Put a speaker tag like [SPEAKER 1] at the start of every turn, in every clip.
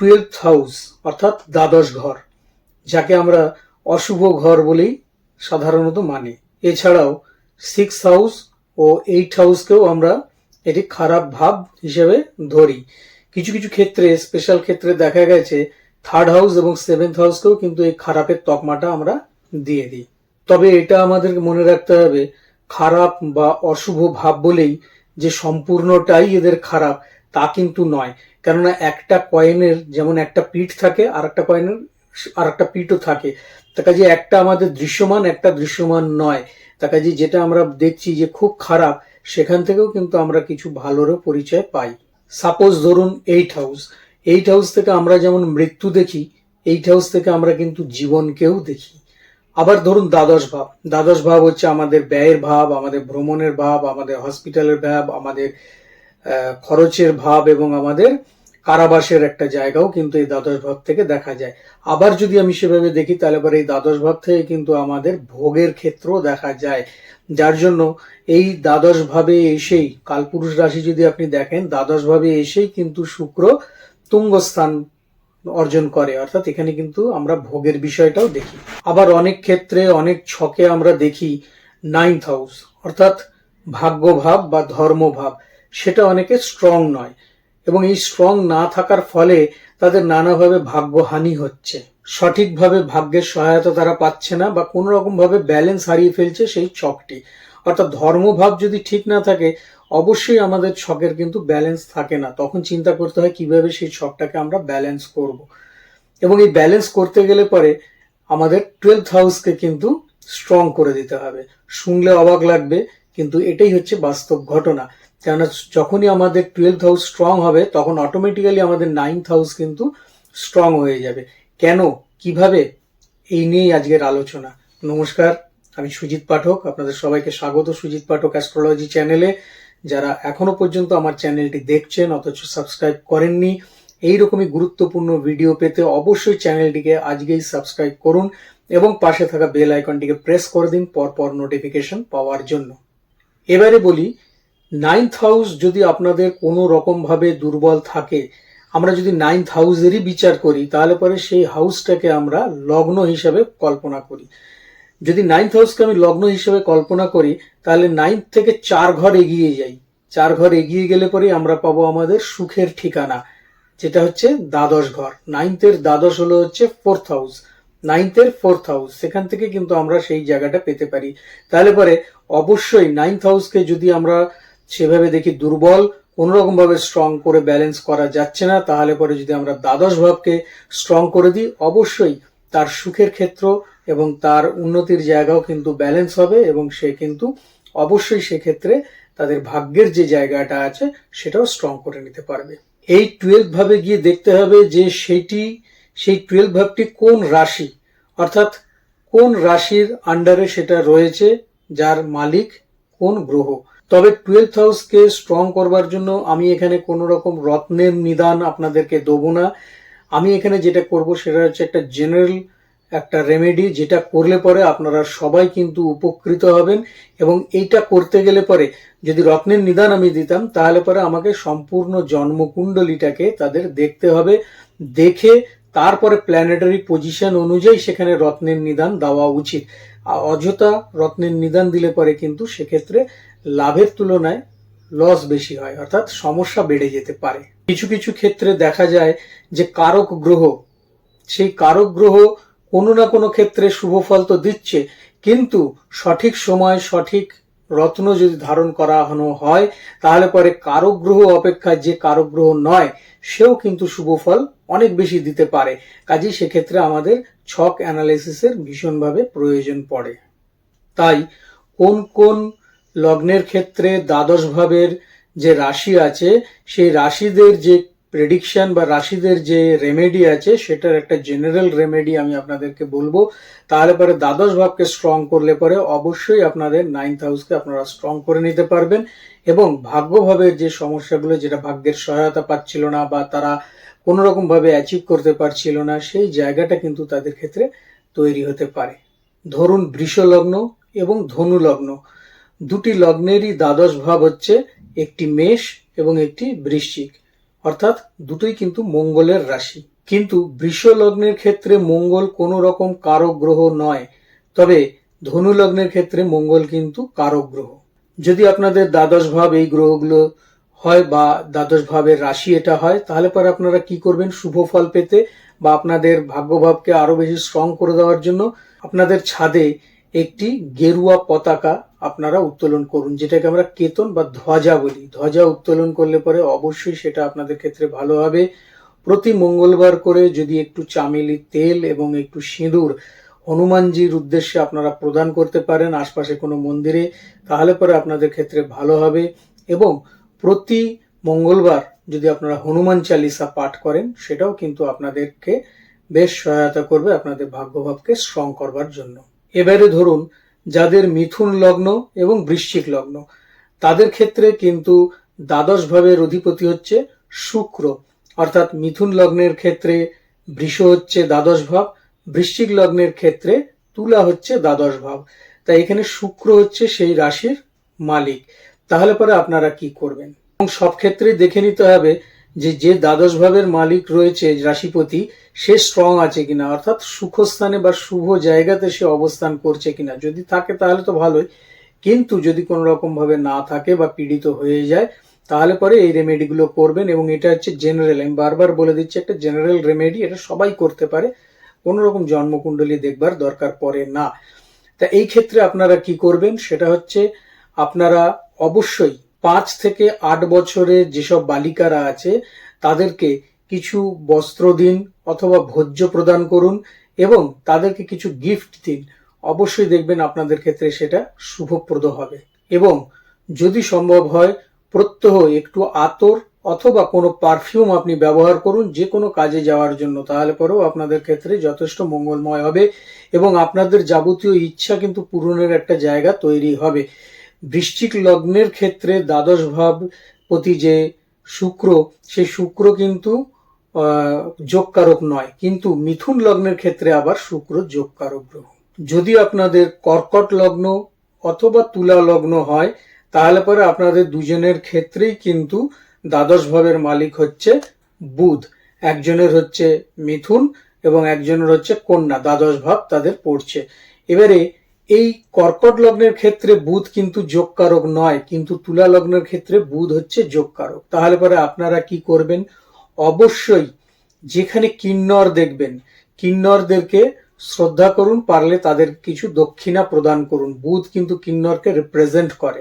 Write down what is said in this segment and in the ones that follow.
[SPEAKER 1] Twelfth house, অর্থাৎ দ্বাদশ ঘর, যাকে আমরা অশুভ ঘর বলেই সাধারণত মানি। এছাড়াও সিক্স হাউস ও এইট হাউসকেও আমরা এটি খারাপ ভাব হিসেবে ধরি। কিছু কিছু ক্ষেত্রে স্পেশাল ক্ষেত্রে দেখা গেছে থার্ড হাউস এবং সেভেন্থ হাউসকেও কিন্তু এই খারাপের তকমাটা আমরা দিয়ে দিই। তবে এটা আমাদেরকে মনে রাখতে হবে, খারাপ বা অশুভ ভাব বলেই যে সম্পূর্ণটাই এদের খারাপ, তা কিন্তু নয়। কেননা একটা কয়েনের যেমন একটা পিঠ থাকে আর একটা কয়েনের আর একটা পিঠও থাকে। তা কাজে একটা আমাদের দৃশ্যমান, একটা দৃশ্যমান নয়। তা কাজে যেটা আমরা দেখছি যে খুব খারাপ, সেখান থেকেও কিন্তু আমরা কিছু ভালোরও পরিচয় পাই। সাপোজ ধরুন এইট হাউস এইট হাউস থেকে আমরা যেমন মৃত্যু দেখি এইট হাউস থেকে আমরা কিন্তু জীবনকেও দেখি। আবার ধরুন দ্বাদশ ভাব। দ্বাদশ ভাব হচ্ছে আমাদের ব্যয়ের ভাব, আমাদের ভ্রমণের ভাব, আমাদের হসপিটালের ভাব, আমাদের খরচের ভাব এবং আমাদের কারাবাসের একটা জায়গাও কিন্তু এই দ্বাদশ ভাব থেকে দেখা যায়। আবার যদি আমি সেভাবে দেখি, তাহলে পরে এই দ্বাদশ ভাব থেকে কিন্তু আমাদের ভোগের ক্ষেত্রও দেখা যায়। যার জন্য এই দ্বাদশ ভাবে এসেই, কালপুরুষ রাশি যদি আপনি দেখেন, দ্বাদশ ভাবে এসেই কিন্তু শুক্র তুঙ্গস্থান অর্জন করে। অর্থাৎ এখানে কিন্তু আমরা ভোগের বিষয়টাও দেখি। আবার অনেক ক্ষেত্রে, অনেক ছকে আমরা দেখি নাইন্থ হাউস অর্থাৎ ভাগ্যভাব বা ধর্মভাব, সেটা অনেকে স্ট্রং নয়। এবং এই স্ট্রং না থাকার ফলে তাদের নানাভাবে ভাগ্যহানি হচ্ছে। সঠিকভাবে ভাগ্যের সহায়তা তারা পাচ্ছে না বা কোনো রকম ভাবে ব্যালেন্স হারিয়ে ফেলছে সেই ছকটি। অর্থাৎ ধর্মভাব যদি ঠিক না থাকে, অবশ্যই আমাদের ছকের কিন্তু ব্যালেন্স থাকে না। তখন চিন্তা করতে হয় কীভাবে সেই ছকটাকে আমরা ব্যালেন্স করব। এবং এই ব্যালেন্স করতে গেলে পরে আমাদের টুয়েলথ হাউসকে কিন্তু স্ট্রং করে দিতে হবে। শুনলে অবাক লাগবে, কিন্তু এটাই হচ্ছে বাস্তব ঘটনা। কেননা যখনই আমাদের টুয়েলভ হাউস স্ট্রং হবে, তখন অটোমেটিক্যালি আমাদের নাইন্থ হাউস কিন্তু স্ট্রং হয়ে যাবে। কেন? কীভাবে? এই নিয়েই আজকের আলোচনা। নমস্কার, আমি সুজিত পাঠক। আপনাদের সবাইকে স্বাগত সুজিত পাঠক অ্যাস্ট্রোলজি চ্যানেলে যারা এখনও পর্যন্ত আমার চ্যানেলটি দেখছেন, অথচ সাবস্ক্রাইব করেননি, এইরকমই গুরুত্বপূর্ণ ভিডিও পেতে অবশ্যই চ্যানেলটিকে আজকেই সাবস্ক্রাইব করুন এবং পাশে থাকা বেল আইকনটিকে প্রেস করে দিন, পরপর নোটিফিকেশন পাওয়ার জন্য। এবারে বলি নাইন্থ হাউস যদি আপনাদের কোনো রকমভাবে দুর্বল থাকে, আমরা যদি নাইন্থ হাউসেরই বিচার করি, তাহলে পরে সেই হাউসটাকে আমরা লগ্ন হিসাবে কল্পনা করি। যদি নাইন্থ হাউসকে আমি লগ্ন হিসেবে কল্পনা করি, তাহলে নাইন্থ থেকে চার ঘর এগিয়ে যাই। চার ঘর এগিয়ে গেলে পরে আমরা পাবো আমাদের সুখের ঠিকানা, যেটা হচ্ছে দ্বাদশ ঘর। নাইন্থের দ্বাদশ হলো হচ্ছে ফোর্থ হাউস নাইন্থের ফোর্থ হাউস সেখান থেকে কিন্তু আমরা সেই জায়গাটা পেতে পারি। তাহলে পরে অবশ্যই নাইন্থ হাউসকে যদি আমরা সেভাবে দেখি দুর্বল কোনোরকম ভাবে স্ট্রং করে ব্যালেন্স করা যাচ্ছে না। তাহলে পরে যদি আমরা দ্বাদশ ভাবকে স্ট্রং করে দিই, অবশ্যই তার সুখের ক্ষেত্র এবং তার উন্নতির জায়গাও কিন্তু ব্যালেন্স হবে এবং সে কিন্তু অবশ্যই সেক্ষেত্রে তাদের ভাগ্যের যে জায়গাটা আছে, সেটাও স্ট্রং করে নিতে পারবে। এই টুয়েলভ ভাবে গিয়ে দেখতে হবে যে সেটি, সেই টুয়েলভ ভাবটি কোন রাশি? অর্থাৎ কোন রাশির আন্ডারে সেটা রয়েছে, যার মালিক কোন গ্রহ? তবে টুয়েলথ হাউসকে স্ট্রং করবার জন্য আমি এখানে কোনো রকম রত্নের নিদান আপনাদেরকে দেবো না। আমি এখানে যেটা করব সেটা হচ্ছে একটা জেনারেল একটা রেমেডি যেটা করলে পরে আপনারা সবাই কিন্তু উপকৃত হবেন এবং এইটা করতে গেলে পরে যদি রত্নের নিদান আমি দিতাম, তাহলে পরে আমাকে সম্পূর্ণ জন্মকুণ্ডলীটাকে তাদের দেখতে হবে, দেখে তারপরে প্ল্যানেটারি পজিশন অনুযায়ী সেখানে রত্নের নিদান দেওয়া উচিত। অযথা রত্নের নিদান দিলে পরে কিন্তু সেক্ষেত্রে লাভের তুলনায় লস বেশি হয়, অর্থাৎ সমস্যা বেড়ে যেতে পারে। কিছু কিছু ক্ষেত্রে দেখা যায় যে কারক গ্রহ, সেই কারক গ্রহ কোনো না কোনো ক্ষেত্রে শুভ ফল তো দিচ্ছে, কিন্তু সঠিক সময়, সঠিক রত্ন যদি ধারণ করানো হয়, তাহলে পরে কারক গ্রহ অপেক্ষা যে কারক গ্রহ নয়, সেও কিন্তু শুভ ফল অনেক বেশি দিতে পারে। কাজেই সেক্ষেত্রে আমাদের ছক অ্যানালাইসিসের ভীষণভাবে প্রয়োজন পড়ে। তাই কোন কোন লগ্নের ক্ষেত্রে দ্বাদশ ভাবের যে রাশি আছে, সেই রাশিদের যে প্রেডিকশন বা রাশিদের যে রেমেডি আছে, সেটার একটা জেনারেল রেমেডি আমি আপনাদেরকে বলব। তাহলে পরে দ্বাদশ ভাবকে স্ট্রং করলে পরে অবশ্যই আপনাদের নাইন্থ হাউসকে আপনারা স্ট্রং করে নিতে পারবেন এবং ভাগ্যভাবের যে সমস্যাগুলো, যেটা ভাগ্যের সহায়তা পাচ্ছিল না বা তারা কোনো রকম ভাবে অ্যাচিভ করতে পারছিল না, সেই জায়গাটা কিন্তু তাদের ক্ষেত্রে তৈরি হতে পারে। ধরুন বৃষ লগ্ন এবং ধনু লগ্ন দুটি লগ্নেরই দ্বাদশ ভাব হচ্ছে একটি মেষ এবং একটি বৃশ্চিক। অর্থাৎ দুটোই কিন্তু মঙ্গলের রাশি। কিন্তু বৃষ লগ্নের ক্ষেত্রে মঙ্গল কোনো রকম কারক গ্রহ নয়, তবে ধনু লগ্নের ক্ষেত্রে মঙ্গল কিন্তু কারক গ্রহ। যদি আপনাদের দ্বাদশ ভাব এই গ্রহগুলো হয় বা দ্বাদশ ভাবের রাশি এটা হয়, তাহলে পরে আপনারা কি করবেন? শুভ ফল পেতে বা আপনাদের ভাগ্যভাবকে আরও বেশি স্ট্রং করে দেওয়ার জন্য আপনাদের ছাদে একটি গেরুয়া পতাকা আপনারা উত্তোলন করুন, যেটাকে আমরা কেতন বা ধ্বজা বলি। ধ্বজা উত্তোলন করলে পরে অবশ্যই সেটা আপনাদের ক্ষেত্রে ভালো হবে। প্রতি মঙ্গলবার করে যদি একটু চামেলি তেল এবং একটু সিঁদুর হনুমানজির উদ্দেশ্যে আপনারা প্রদান করতে পারেন আশপাশে কোনো মন্দিরে, তাহলে পরে আপনাদের ক্ষেত্রে ভালো হবে। এবং প্রতি মঙ্গলবার যদি আপনারা হনুমান চালিসা পাঠ করেন, সেটাও কিন্তু আপনাদেরকে বেশ সহায়তা করবে আপনাদের ভাগ্যভাবকে স্ট্রং করবার জন্য। এবারে ধরুন, যাদের মিথুন লগ্ন এবং বৃশ্চিক লগ্ন, তাদের ক্ষেত্রে কিন্তু দ্বাদশ ভাবের অধিপতি হচ্ছে শুক্র। অর্থাৎ মিথুন লগ্নের ক্ষেত্রে বৃষ হচ্ছে দ্বাদশ ভাব বৃশ্চিক লগ্নের ক্ষেত্রে তুলা হচ্ছে দ্বাদশ ভাব তাই এখানে শুক্র হচ্ছে সেই রাশির মালিক। তাহলে পরে আপনারা কি করবেন? এবং সব ক্ষেত্রে দেখে নিতে হবে যে যে দ্বাদশ ভাবের মালিক রয়েছে রাশিপতি, সে স্ট্রং আছে কিনা, অর্থাৎ সুখস্থানে বা শুভ জায়গাতে সে অবস্থান করছে কিনা, যদি থাকে তাহলে তো ভালোই। কিন্তু যদি কোনো রকম ভাবে না থাকে বা পীড়িত হয়ে যায়, তাহলে পরে এই রেমেডিগুলো করবেন এবং এটা হচ্ছে জেনারেল আমি বারবার বলে দিচ্ছি একটা জেনারেল রেমেডি এটা সবাই করতে পারে। কোনো রকম জন্মকুণ্ডলী দেখবার দরকার পড়ে না। তা এই ক্ষেত্রে আপনারা কি করবেন? সেটা হচ্ছে আপনারা অবশ্যই পাঁচ থেকে আট বছরের যেসব বালিকারা আছে, তাদেরকে কিছু বস্ত্র দিন অথবা ভোজ্য প্রদান করুন এবং তাদেরকে কিছু গিফট দিন। অবশ্যই দেখবেন আপনাদের ক্ষেত্রে সেটা শুভপ্রদ হবে। এবং যদি সম্ভব হয়, প্রত্যহ একটু আতর অথবা কোনো পারফিউম আপনি ব্যবহার করুন যে কোনো কাজে যাওয়ার জন্য। তাহলে পরেও আপনাদের ক্ষেত্রে যথেষ্ট মঙ্গলময় হবে এবং আপনাদের যাবতীয় ইচ্ছা কিন্তু পূরণের একটা জায়গা তৈরি হবে। বৃশ্চিক লগ্নের ক্ষেত্রে দ্বাদশ ভাব প্রতি যে শুক্র, সেই শুক্র কিন্তু যোগকারক নয়। কিন্তু মিথুন লগ্নের ক্ষেত্রে আবার শুক্র যোগকারক গ্রহ। যদি আপনাদের কর্কট লগ্ন অথবা তুলা লগ্ন হয়, তাহলে পরে আপনাদের দুজনের ক্ষেত্রেই কিন্তু দ্বাদশ ভাবের মালিক হচ্ছে বুধ। একজনের হচ্ছে মিথুন এবং একজনের হচ্ছে কন্যা। দ্বাদশ ভাব তাদের পড়ছে। এবারে এই কর্কট লগ্নের ক্ষেত্রে বুধ কিন্তু যোগকারক নয়, কিন্তু তুলা লগ্নের ক্ষেত্রে বুধ হচ্ছে যোগকারক। তাহলে পরে আপনারা কি করবেন? অবশ্যই যেখানে কিন্নর দেখবেন, কিন্নরদেরকে শ্রদ্ধা করুন, পারলে তাদের কিছু দক্ষিণা প্রদান করুন। বুধ কিন্তু কিন্নরকে রিপ্রেজেন্ট করে।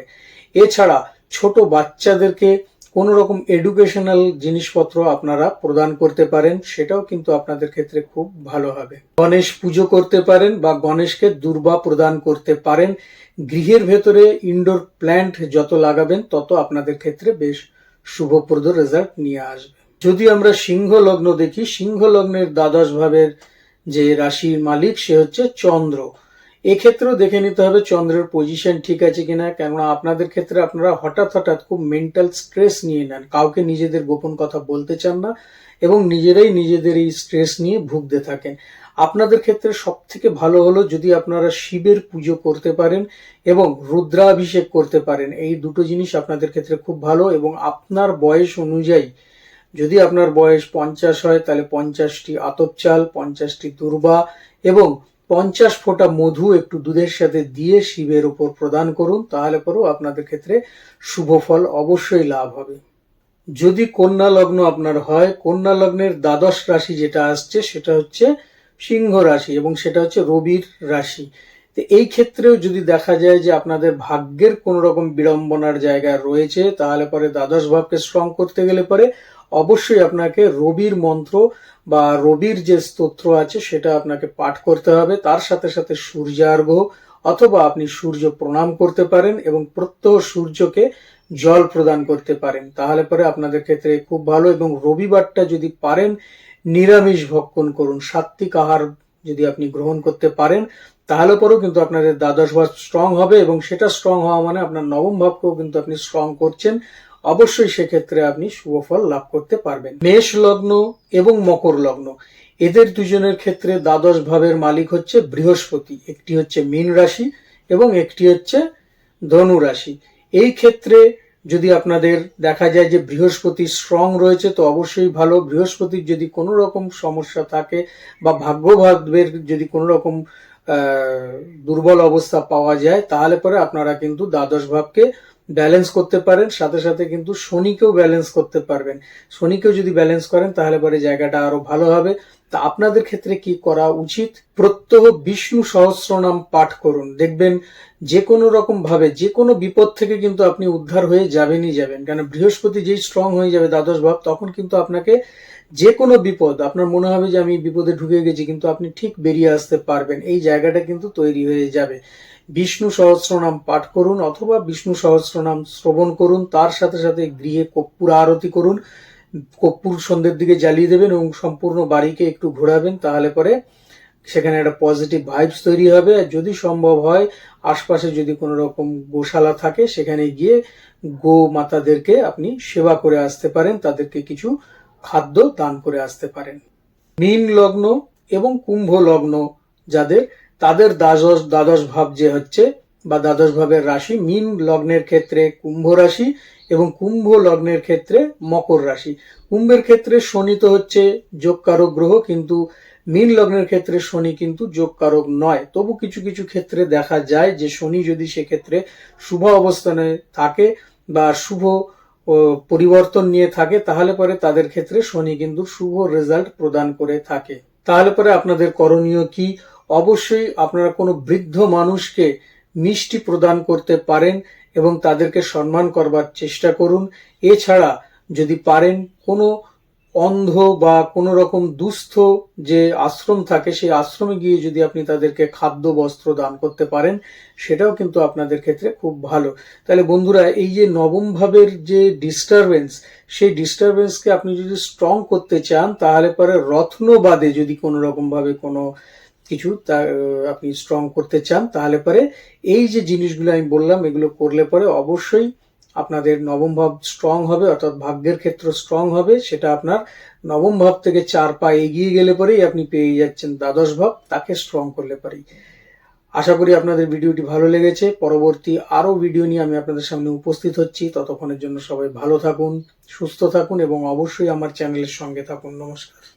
[SPEAKER 1] এছাড়া ছোট বাচ্চাদেরকে কোন রকম এডুকেশনাল জিনিসপত্র আপনারা প্রদান করতে পারেন, সেটাও কিন্তু আপনাদের ক্ষেত্রে খুব ভালো হবে। গণেশ পুজো করতে পারেন বা গণেশকে দুর্বা প্রদান করতে পারেন। গৃহের ভেতরে ইনডোর প্ল্যান্ট যত লাগাবেন, তত আপনাদের ক্ষেত্রে বেশ শুভপ্রদ রেজাল্ট নিয়ে আসবে। যদি আমরা সিংহ লগ্ন দেখি সিংহ লগ্নের দ্বাদশ ভাবের যে রাশির মালিক, সে হচ্ছে চন্দ্র। এক্ষেত্রেও দেখে নিতে হবে চন্দ্রের পজিশন ঠিক আছে কিনা, কেননা আপনাদের ক্ষেত্রে আপনারা হঠাৎ হঠাৎ খুব মেন্টাল স্ট্রেস নিয়ে নেন। কাউকে নিজেদের গোপন কথা বলতে চান না এবং নিজেরাই নিজেদের এই স্ট্রেস নিয়ে ভুগতে থাকেন। আপনাদের ক্ষেত্রে সব থেকে ভালো হলো যদি আপনারা শিবের পুজো করতে পারেন এবং রুদ্রাভিষেক করতে পারেন। এই দুটো জিনিস আপনাদের ক্ষেত্রে খুব ভালো এবং আপনার বয়স অনুযায়ী যদি আপনার বয়স পঞ্চাশ হয়, তাহলে পঞ্চাশটি আতপ চাল, পঞ্চাশটি দুর্বা এবং পঞ্চাশ ফোঁটা মধু একটু দুধের সাথে দিয়ে শিবের উপর প্রদান করুন, তাহলে পরেও আপনাদের ক্ষেত্রে শুভ ফল অবশ্যই লাভ হবে। যদি কন্যা লগ্ন আপনার হয়, কন্যা লগ্নের দ্বাদশ রাশি যেটা আসছে সেটা হচ্ছে সিংহ রাশি এবং সেটা হচ্ছে রবির রাশি। তো এই ক্ষেত্রেও যদি দেখা যায় যে আপনাদের ভাগ্যের কোন রকম বিড়ম্বনার জায়গা রয়েছে, তাহলে পরে দ্বাদশ ভাবকে স্ট্রং করতে গেলে পরে অবশ্যই আপনাকে রবির মন্ত্র বা রবির যে স্তোত্র আছে সেটা আপনাকে পাঠ করতে হবে। তার সাথে সাথে সূর্যার্ঘ অথবা আপনি সূর্য প্রণাম করতে পারেন এবং প্রত্যহ সূর্যকে জল প্রদান করতে পারেন। তাহলে পরে আপনাদের ক্ষেত্রে খুব ভালো এবং রবিবারটা যদি পারেন, নিরামিষ ভক্ষণ করুন। সাত্বিক আহার যদি আপনি গ্রহণ করতে পারেন, তাহলে পরেও কিন্তু আপনাদের দ্বাদশ ভাব স্ট্রং হবে এবং সেটা স্ট্রং হওয়া মানে আপনার নবম ভাবকেও কিন্তু আপনি স্ট্রং করছেন। অবশ্যই সেক্ষেত্রে আপনি শুভ ফল লাভ করতে পারবেন। মেষ লগ্ন এবং মকর লগ্ন। এদের দুজনের ক্ষেত্রে দ্বাদশ ভাবের মালিক হচ্ছে বৃহস্পতি। একটি হচ্ছে মীন রাশি এবং একটি হচ্ছে ধনু রাশি। এই ক্ষেত্রে যদি আপনাদের দেখা যায় যে বৃহস্পতি স্ট্রং রয়েছে, তো অবশ্যই ভালো। বৃহস্পতির যদি কোনো রকম সমস্যা থাকে বা ভাগ্যভাবের যদি কোনো রকম দুর্বল অবস্থা পাওয়া যায়, তাহলে পরে আপনারা কিন্তু দ্বাদশ ভাবকে ব্যালেন্স করতে পারেন, সাথে সাথে কিন্তু শনিকেও ব্যালেন্স করতে পারবেন। শনিকেও যদি ব্যালেন্স করেন, তাহলে পরে জায়গাটা আরও ভালো হবে। তা আপনাদের ক্ষেত্রে কি করা উচিত? প্রত্যহ বিষ্ণু সহস্রনাম পাঠ করুন। দেখবেন যে কোনো রকম ভাবে যে কোনো বিপদ থেকে কিন্তু আপনি উদ্ধার হয়ে যাবেনই যাবেন। কারণ বৃহস্পতি যেই স্ট্রং হয়ে যাবে, দ্বাদশ ভাব, তখন কিন্তু আপনাকে যে কোনো বিপদ, আপনার মনে হবে যে আমি বিপদে ঢুকে গেছি, কিন্তু আপনি ঠিক বেরিয়ে আসতে পারবেন। এই জায়গাটা কিন্তু তৈরি হয়ে যাবে। বিষ্ণু সহস্রনাম পাঠ করুন অথবা বিষ্ণু সহস্রনাম শ্রবণ করুন, তার সাথে সাথে গৃহে কর্পূর আরতি করুন, কর্পূর সন্ধ্যের দিকে জ্বালিয়ে দেবেন এবং সম্পূর্ণ বাড়িকে একটু ঘোরাবেন, তাহলে পরে সেখানে একটা পজিটিভ ভাইবস তৈরি হবে। আর যদি সম্ভব হয়, আশপাশে যদি কোনো রকম গোশালা থাকে, সেখানে গিয়ে গো মাতাদেরকে আপনি সেবা করে আসতে পারেন, তাদেরকে কিছু খাদ্য দান করে আসতে পারেন। মীন লগ্ন এবং কুম্ভ লগ্ন, যাদের তাদের দ্বাদশ দ্বাদশ ভাব যে হচ্ছে বা দ্বাদশ ভাবের রাশি, মীন লগ্নের ক্ষেত্রে কুম্ভ রাশি এবং কুম্ভ লগ্নের ক্ষেত্রে মকর রাশি। কুম্ভের ক্ষেত্রে শনি তো হচ্ছে যোগকারক গ্রহ, কিন্তু মীন লগ্নের ক্ষেত্রে শনি কিন্তু যোগকারক নয়। তবু কিছু কিছু ক্ষেত্রে দেখা যায় যে শনি যদি সেক্ষেত্রে শুভ অবস্থানে থাকে বা শুভ পরিবর্তন নিয়ে থাকে, তাহলে পরে তাদের ক্ষেত্রে শনি কিন্তু শুভ রেজাল্ট প্রদান করে থাকে। তাহলে পরে আপনাদের করণীয় কি? অবশ্যই আপনারা কোনো বৃদ্ধ মানুষকে মিষ্টি প্রদান করতে পারেন এবং তাদেরকে সম্মান করবার চেষ্টা করুন। এছাড়া যদি পারেন কোনো অন্ধ বা কোনো রকম দুস্থ যে আশ্রম থাকে, সেই আশ্রমে গিয়ে যদি আপনি তাদেরকে খাদ্য, বস্ত্র দান করতে পারেন, সেটাও কিন্তু আপনাদের ক্ষেত্রে খুব ভালো। তাহলে বন্ধুরা, এই যে নবম ভাবের যে ডিস্টারবেন্স সেই ডিস্টারবেন্সকে আপনি যদি স্ট্রং করতে চান, তাহলে পরে রত্ন বাদে যদি কোনো রকম ভাবে কোনো কিছু তা আপনি স্ট্রং করতে চান, তাহলে পরে এই যে জিনিসগুলো আমি বললাম, এগুলো করলে পরে অবশ্যই আপনাদের নবম ভাব স্ট্রং হবে, অর্থাৎ ভাগ্যের ক্ষেত্র স্ট্রং হবে, সেটা আপনার নবম ভাব থেকে চার পা এগিয়ে গেলে পরেই আপনি পেয়ে যাচ্ছেন দ্বাদশ ভাব, তাকে স্ট্রং করলে পরেই। আশা করি আপনাদের ভিডিওটি ভালো লেগেছে। পরবর্তী আরও ভিডিও নিয়ে আমি আপনাদের সামনে উপস্থিত হচ্ছি। ততক্ষণের জন্য সবাই ভালো থাকুন, সুস্থ থাকুন, এবং অবশ্যই আমার চ্যানেলের সঙ্গে থাকুন। নমস্কার।